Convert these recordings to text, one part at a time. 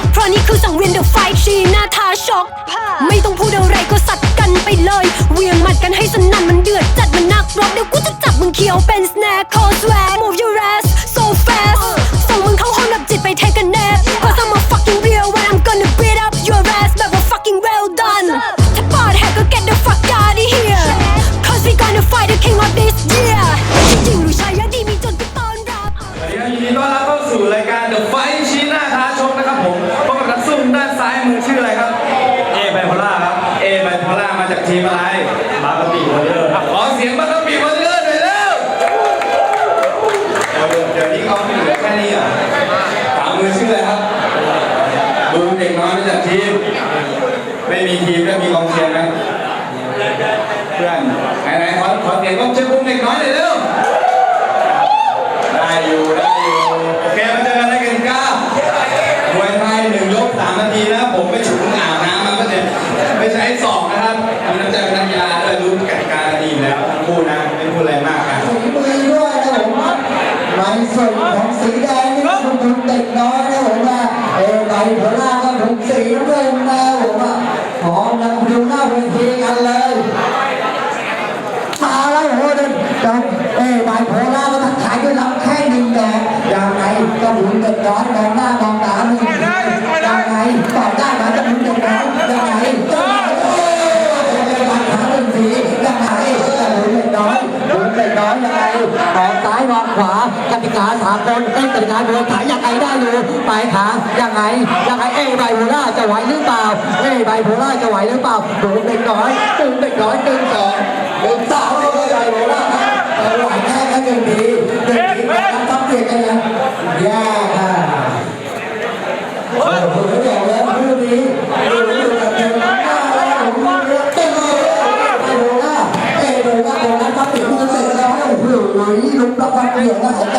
ก เพราะนี่คือสังเวียนเดอะไฟชีหน้าทาช็อก ไม่ต้องพูดอะไรก็สัตว์กันไปเลยเวียงหมัดกันให้สนั่นมันเดือดจัดมันนักรบเดี๋ยวกูจะจับมึงเขียวเป็นสแน็คคอสแวก move you จากทีมอะไร บางกะปิวอลเลอร์ขอเสียงบางกะปิวอลเลอร์หน่อยเร็วเดี๋ยวนี้เขาไม่เหลือแค่นี้อะตามมือชื่อเลยครับบูมเด็กน้อยมาจากทีม ไม่มีทีมแล้วมีกองเชียร์ไหมเพื่อนไหนๆขอขอเสียงกองเชียร์ ไปขายังไงยังไงเอ้ไบโพล่าจะไหวหรือเปล่าเอ้ไบโพล่าจะไหวหรือเปล่าดูเด็กน้อยตึงเด็กน้อยตึงสองดึงสามเอ้ไบโพล่าไหวแค่แค่หนึ่งทีหนึ่งทีนะครับทับเตียงกันนะแยากเอ้โหแย่แล้วเรื่องนี้ดูดูเดิมหน้าแล้วอกต็มเลยไบโพล่าเอ้ไข่าโนยงมันเสอง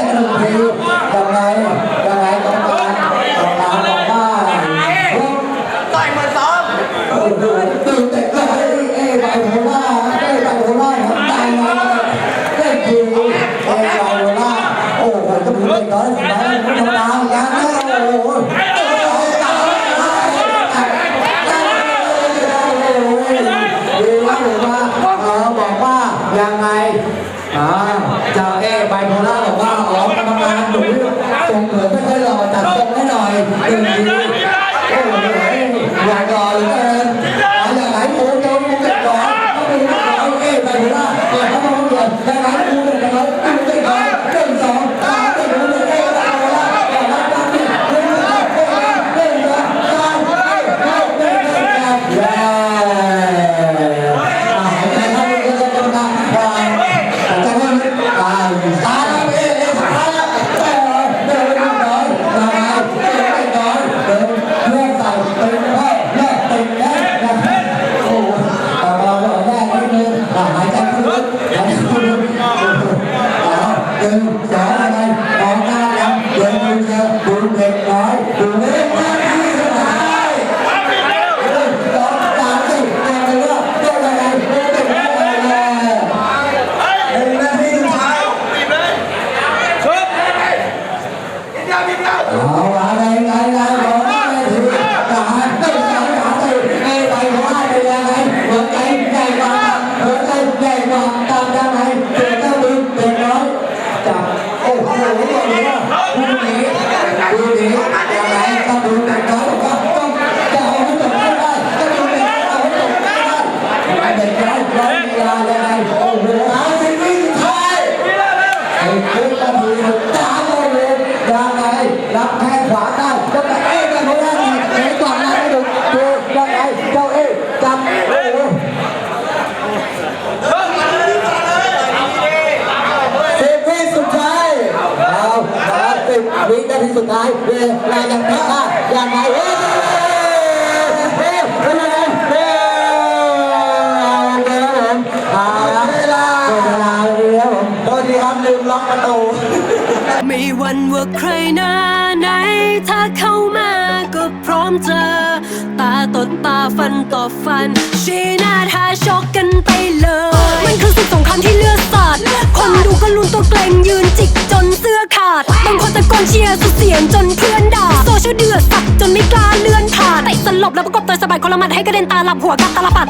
วินาทีสุดท้ายเวลายังไม่อย่างไรเฮ้ยเฮ้ยเฮ้ยเฮ้ยเวลาเวลาเรียวโทษทีครับลืมล็อกประตูไม่หวั่นว่าใครหน้าไหน ถ้าเข้ามาก็พร้อมเจอ ตาต่อตาฟันต่อฟัน ชีหน้าท้าชกกันไปเลย มันคือสิ่งสำคัญที่เลือดสาด คนดูก็ลุ้นตัวเกรงยืนจิกจนเสื้อาดบางคนตะโกนเชียร์สุดเสียงจนเพื่อนด่าโซเชียลเดือดสับจนไม่กล้าเลื่อนผ่านเตะสลบแล้วประกบตัวสบายคนละมัดให้กระเด็นตาหลับหัวกับตาลปัด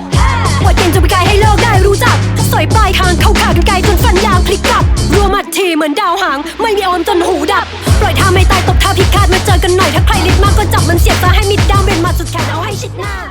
ปวดเก่งจะไปไกลให้เลิกได้รู้จักสอยปลายทางเข้าขากันไกลจนฟันยาวพลิกกลับรัวมัดทีเหมือนดาวหาง ไม่มีออมจนหูดับ ปล่อยท่าไม่ตายตบท่าพิฆาตมาเจอกันหน่อยถ้าใครลิดมากก็จับมันเสียบซะให้มิดดาวเป็นมาสุดแขนเอาให้ชิดหน้า